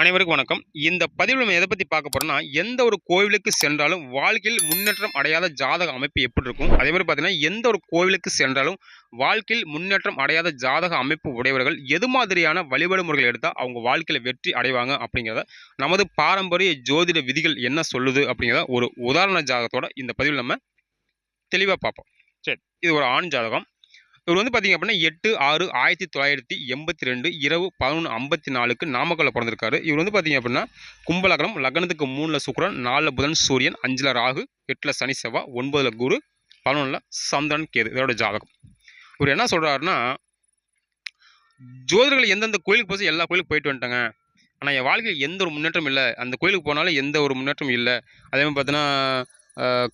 அனைவருக்கும் வணக்கம். இந்த பதிவில் நம்ம எதை பற்றி பார்க்க போகிறோம்னா எந்த ஒரு கோவிலுக்கு சென்றாலும் வாழ்க்கையில் முன்னேற்றம் அடையாத ஜாதக அமைப்பு எப்படி இருக்கும்? அதே மாதிரி பார்த்தீங்கன்னா எந்த ஒரு கோவிலுக்கு சென்றாலும் வாழ்க்கையில் முன்னேற்றம் அடையாத ஜாதக அமைப்பு உடையவர்கள் எது மாதிரியான வழிபாடு முறைகள் எடுத்தால் அவங்க வாழ்க்கையில் வெற்றி அடைவாங்க அப்படிங்கிறத நமது பாரம்பரிய ஜோதிட விதிகள் என்ன சொல்லுது அப்படிங்கிறத ஒரு உதாரண ஜாதகத்தோட இந்த பதிவில் நம்ம தெளிவாக பார்ப்போம். சரி இது ஒரு ஆண் ஜாதகம். இவர் வந்து பார்த்தீங்க அப்படின்னா எட்டு ஆறு ஆயிரத்தி தொள்ளாயிரத்தி எண்பத்தி ரெண்டு இரவு பதினொன்று ஐம்பத்தி நாலுக்கு நாமக்கல்ல பிறந்திருக்காரு. இவர் வந்து பார்த்தீங்க அப்படின்னா கும்பலகரம் லக்னத்துக்கு மூணில் சுக்கரன் நாலில் புதன் சூரியன் அஞ்சில் ராகு எட்டில் சனி செவ்வா ஒன்பதில் குரு பதினொன்றில் சந்திரன் கேது இதோட ஜாதகம். இவர் என்ன சொல்கிறாருன்னா ஜோதிடர்கள் எந்தெந்த கோயிலுக்கு போச்சு எல்லா கோயிலுக்கு போயிட்டு வந்துட்டாங்க. ஆனால் என் வாழ்க்கையில் எந்த ஒரு முன்னேற்றம் இல்லை. அந்த கோயிலுக்கு போனாலும் எந்த ஒரு முன்னேற்றம் இல்லை. அதே மாதிரி பார்த்தீங்கன்னா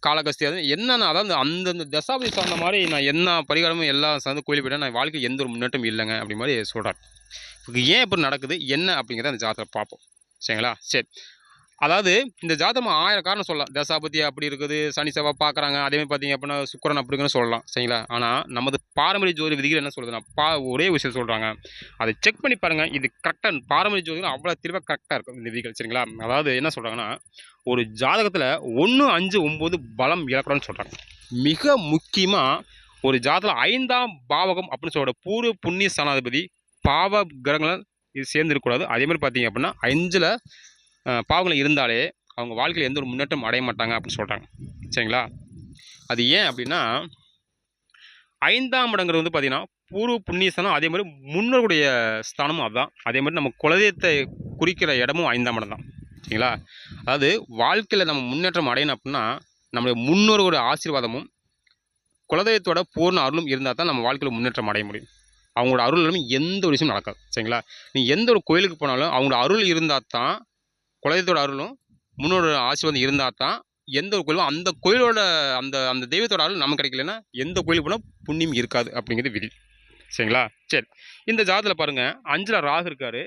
காலகஸ்தி அது என்னென்ன அதாவது அந்தந்த தசாபதி சார்ந்த மாதிரி நான் என்ன பரிகாரமும் எல்லாம் சார்ந்து கோயில் போய்ட்டா நான் வாழ்க்கையில் எந்த ஒரு முன்னேற்றம் இல்லைங்க அப்படி மாதிரி சொல்கிறார் ஏன் இப்படி நடக்குது? என்ன அப்படிங்கிறத அந்த ஜாதகத்தை பார்ப்போம். சரிங்களா? சரி. அதாவது இந்த ஜாதகம் ஆயிரம் காரணம் சொல்லலாம். தசாபதி அப்படி இருக்குது சனி செவ்வாய் பார்க்குறாங்க. அதேமாதிரி பார்த்தீங்க அப்படின்னா சுக்கரன் அப்படிங்கன்னு சொல்லலாம். சரிங்களா? ஆனால் நமது பாரம்பரிய ஜோதி விதிகள் என்ன சொல்லுதுன்னா பா ஒரே விஷயம் சொல்கிறாங்க அதை செக் பண்ணி பாருங்கள் இது கரெக்டாக பாரம்பரிய ஜோதிகள் அவ்வளோ தெளிவாக கரெக்டாக இருக்கும் இந்த விதிகள். சரிங்களா? அதாவது என்ன சொல்கிறாங்கன்னா ஒரு ஜாதகத்தில் ஒன்று அஞ்சு ஒம்பது பலம் இழக்கணும்னு சொல்கிறாங்க மிக முக்கியமாக ஒரு ஜாதகத்தில் ஐந்தாம் பாவகம் அப்படின்னு சொல்கிற பூர்வ புண்ணிய சனாதிபதி பாவ கிரகங்களை இது சேர்ந்து இருக்கக்கூடாது அதே மாதிரி பார்த்தீங்க அப்படின்னா அஞ்சில் பாவங்கள் இருந்தாலே அவங்க வாழ்க்கையில் எந்த ஒரு முன்னேற்றம் அடைய மாட்டாங்க அப்படின்னு சொல்கிறாங்க சரிங்களா? அது ஏன் அப்படின்னா ஐந்தாம் இடங்கிறது வந்து பார்த்திங்கன்னா பூர்வ புண்ணிய ஸ்தானம் அதே மாதிரி முன்னோருடைய ஸ்தானமும் அதுதான். அதே மாதிரி நம்ம குலதெய்வத்தை குறிக்கிற இடமும் ஐந்தாம் இடம் தான். சரிங்களா? அதாவது வாழ்க்கையில் நம்ம முன்னேற்றம் அடையணும் அப்படின்னா நம்மளுடைய முன்னோர்களோட ஆசீர்வாதமும் குலதெய்வத்தோட பூர்ண அருளும் இருந்தால் தான் நம்ம வாழ்க்கையில் முன்னேற்றம் அடைய முடியும். அவங்களோட அருள் இல்லாமல் எந்த ஒரு விஷயமும் நடக்காது. சரிங்களா? நீ எந்த ஒரு கோயிலுக்கு போனாலும் அவங்களோட அருள் இருந்தால் தான் குலதெய்வத்தோட அருளும் முன்னோட ஆசீர்வாதம் இருந்தால் தான் எந்த ஒரு கோயிலும் அந்த கோயிலோட அந்த அந்த தெய்வத்தோட அருள் நமக்கு கிடைக்கலன்னா எந்த கோயிலுக்கு போனால் புண்ணியம் இருக்காது அப்படிங்கிறது விதி. சரிங்களா? சரி. இந்த ஜாதத்தில் பாருங்கள் அஞ்சில் ராகு இருக்கார்.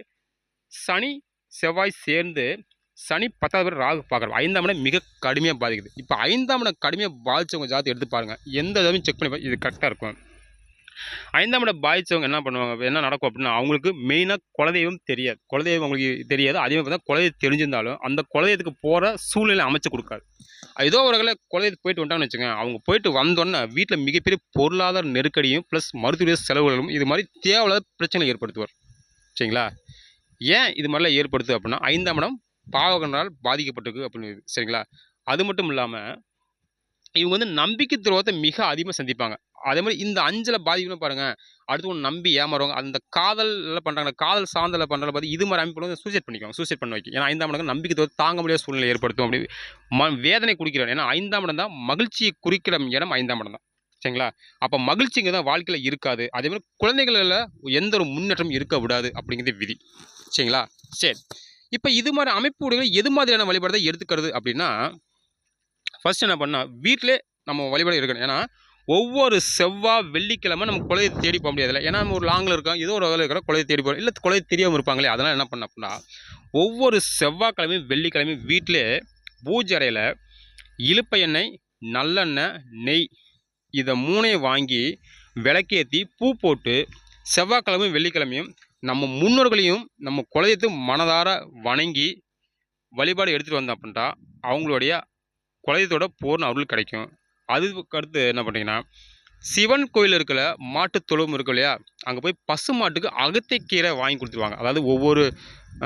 சனி செவ்வாய் சேர்ந்து சனி பத்தாவது பேர் ராகு பார்க்குறோம் ஐந்தாம் இடம் மிக கடுமையாக பாதிக்குது. இப்போ ஐந்தாம் இடம் கடுமையாக பாதித்தவங்க ஜாதத்தை எடுத்து பாருங்கள் எந்த இதையும் செக் பண்ணி இது கரெக்டாக இருக்கும். ஐந்தாம் இடம் பாதிச்சவங்க என்ன பண்ணுவாங்க? என்ன நடக்கும் அப்படின்னா அவங்களுக்கு மெயினாக குலதெய்வம் தெரியாது. குலதெய்வம் அவங்களுக்கு தெரியாது. அதே மாதிரி பார்த்தா குலதெய்வம் தெரிஞ்சிருந்தாலும் அந்த குலதெய்வத்துக்கு போகிற சூழ்நிலை அமைச்சு கொடுக்காது. ஏதோ ஒரு வகையில் குலதெய்வத்துக்கு போயிட்டு வந்துட்டாங்கன்னு வச்சுக்கோங்க அவங்க போயிட்டு வந்தோன்னே வீட்டில் மிகப்பெரிய பொருளாதார நெருக்கடியும் ப்ளஸ் மருத்துவ செலவுகளும் இது மாதிரி தேவையில்லாத பிரச்சனை ஏற்படுத்துவார் சரிங்களா? ஏன் இது மாதிரிலாம் ஏற்படுத்து அப்படின்னா ஐந்தாம் இடம் பாவகனால் பாதிக்கப்பட்டிருக்கு அப்படின்னு சரிங்களா? அது மட்டும் இல்லாமல் இவங்க வந்து நம்பிக்கை துரோகத்தை மிக அதிகமாக சந்திப்பாங்க. அதே மாதிரி இந்த அஞ்சில் பாதிப்புன்னு பாருங்கள் அடுத்து ஒன்று நம்பி ஏமாறுவாங்க அந்த காதல் பண்ணுறாங்க காதல் சார்ந்தல பண்ணுறத பார்த்து இது மாதிரி அமைப்பு வந்து சூசைட் பண்ணிக்குவாங்க சூசைட் பண்ண வைக்கும் ஏன்னா ஐந்தாம் இடம் நம்பிக்கை துரோகம் தாங்க முடியாத சூழ்நிலை ஏற்படுத்தும் அப்படி. ம வேதனை குறிக்கிறோம். ஏன்னா ஐந்தாம் இடம் தான் மகிழ்ச்சியை குறிக்கிற இடம் ஐந்தாம் இடம் தான். சரிங்களா? அப்போ மகிழ்ச்சிங்க தான் வாழ்க்கையில் இருக்காது. அதே மாதிரி குழந்தைகளில் எந்த ஒரு முன்னேற்றம் இருக்க விடாது அப்படிங்கிறது விதி. சரிங்களா? சரி. இப்போ இது மாதிரி அமைப்பு உடைகள் எது மாதிரியான வழிபாடு எடுத்துக்கிறது அப்படின்னா ஃபஸ்ட் என்ன பண்ணால் வீட்டிலே நம்ம வழிபாடு இருக்கணும். ஏன்னா ஒவ்வொரு செவ்வாய் வெள்ளிக்கிழமை நம்ம குலையை தேடி போக முடியாதுல்ல. ஏன்னா நம்ம ஒரு லாங்கில் இருக்கோம் ஏதோ ஒரு வகையில் இருக்கிற குலையை தேடி போகிறோம் இல்லை குலையை தெரியாமல் இருப்பாங்களே அதெல்லாம் என்ன பண்ண அப்படின்னா ஒவ்வொரு செவ்வாய்க்கிழமையும் வெள்ளிக்கிழமையும் வீட்டிலே பூஜை அறையில் இழுப்ப எண்ணெய் நல்லெண்ணெய் நெய் இதை மூணையும் வாங்கி விளக்கேற்றி பூ போட்டு செவ்வாய்க்கிழமையும் வெள்ளிக்கிழமையும் நம்ம முன்னோர்களையும் நம்ம குலதெய்வத்தையும் மனதார வணங்கி வழிபாடு எடுத்துகிட்டு வந்தோம் அப்படின்ட்டா அவங்களுடைய குலதெய்வத்தோட பூர்ண அருள் கிடைக்கும். அதுக்கு அடுத்து என்ன பண்ணுறீங்கன்னா சிவன் கோயில் இருக்கிற மாட்டு தொழுவம் இருக்கும் இல்லையா? அங்கே போய் பசு மாட்டுக்கு அகத்தை கீரை வாங்கி கொடுத்துருவாங்க. அதாவது ஒவ்வொரு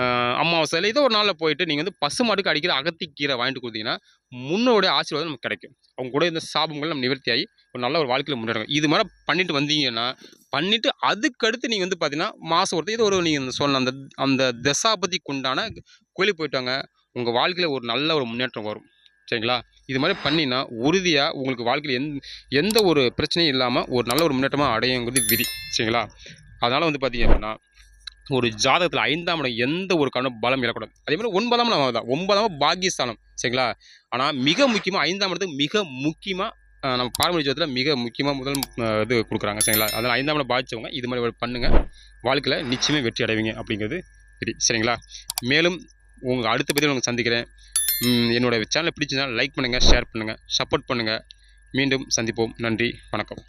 ஆஹ், அமாவாசையில் ஏதோ ஒரு நாளில் போயிட்டு நீங்கள் வந்து பசு மாட்டுக்கு அடிக்கிற அகத்திக்கீரை வாங்கிட்டு கொடுத்தீங்கன்னா முன்னோடைய ஆசீர்வாதம் நமக்கு கிடைக்கும். அவங்க கூட இந்த சாபங்கள் நம்ம நிவர்த்தியாகி ஒரு நல்ல ஒரு வாழ்க்கையில் முன்னேறோம் இது மாதிரி பண்ணிட்டு வந்தீங்கன்னா பண்ணிவிட்டு அதுக்கடுத்து நீங்கள் வந்து பார்த்தீங்கன்னா மாதம் ஒருத்தர் இது ஒரு நீங்கள் சொன்ன அந்த அந்த தசாபதிக்கு உண்டான கோயிலுக்கு போயிட்டாங்க உங்கள் வாழ்க்கையில் ஒரு நல்ல ஒரு முன்னேற்றம் வரும். சரிங்களா? இது மாதிரி பண்ணினா உறுதியாக உங்களுக்கு வாழ்க்கையில் எந் எந்த ஒரு பிரச்சனையும் இல்லாமல் ஒரு நல்ல ஒரு முன்னேற்றமாக அடையுங்கிறது விதி. சரிங்களா? அதனால் வந்து பார்த்தீங்க அப்படின்னா ஒரு ஜாதகத்தில் ஐந்தாம் இடம் எந்த ஒரு கணம் பலம் இழக்கூடாது அதே மாதிரி ஒன்பதாம் இடம் தான் ஒன்பதாம் பாக்கியஸ்தானம். சரிங்களா? ஆனால் மிக முக்கியமாக ஐந்தாம் இடத்துக்கு மிக முக்கியமாக நம்ம பாரம்பரிய ஜோதத்தில் மிக முக்கியமாக முதல் இது கொடுக்குறாங்க. சரிங்களா? அதனால் ஐந்தாம் இடம் பாதித்தவங்க இது மாதிரி பண்ணுங்கள் வாழ்க்கையில் நிச்சயமே வெற்றி அடைவீங்க அப்படிங்கிறது விதி. சரிங்களா? மேலும் உங்கள் அடுத்த பதிவில் உங்களுக்கு சந்திக்கிறேன். என்னோடய என்னோட சேனலை பிடிச்சிருந்தா லைக் பண்ணுங்கள் ஷேர் பண்ணுங்கள் சப்போர்ட் பண்ணுங்கள் மீண்டும் சந்திப்போம். நன்றி வணக்கம்.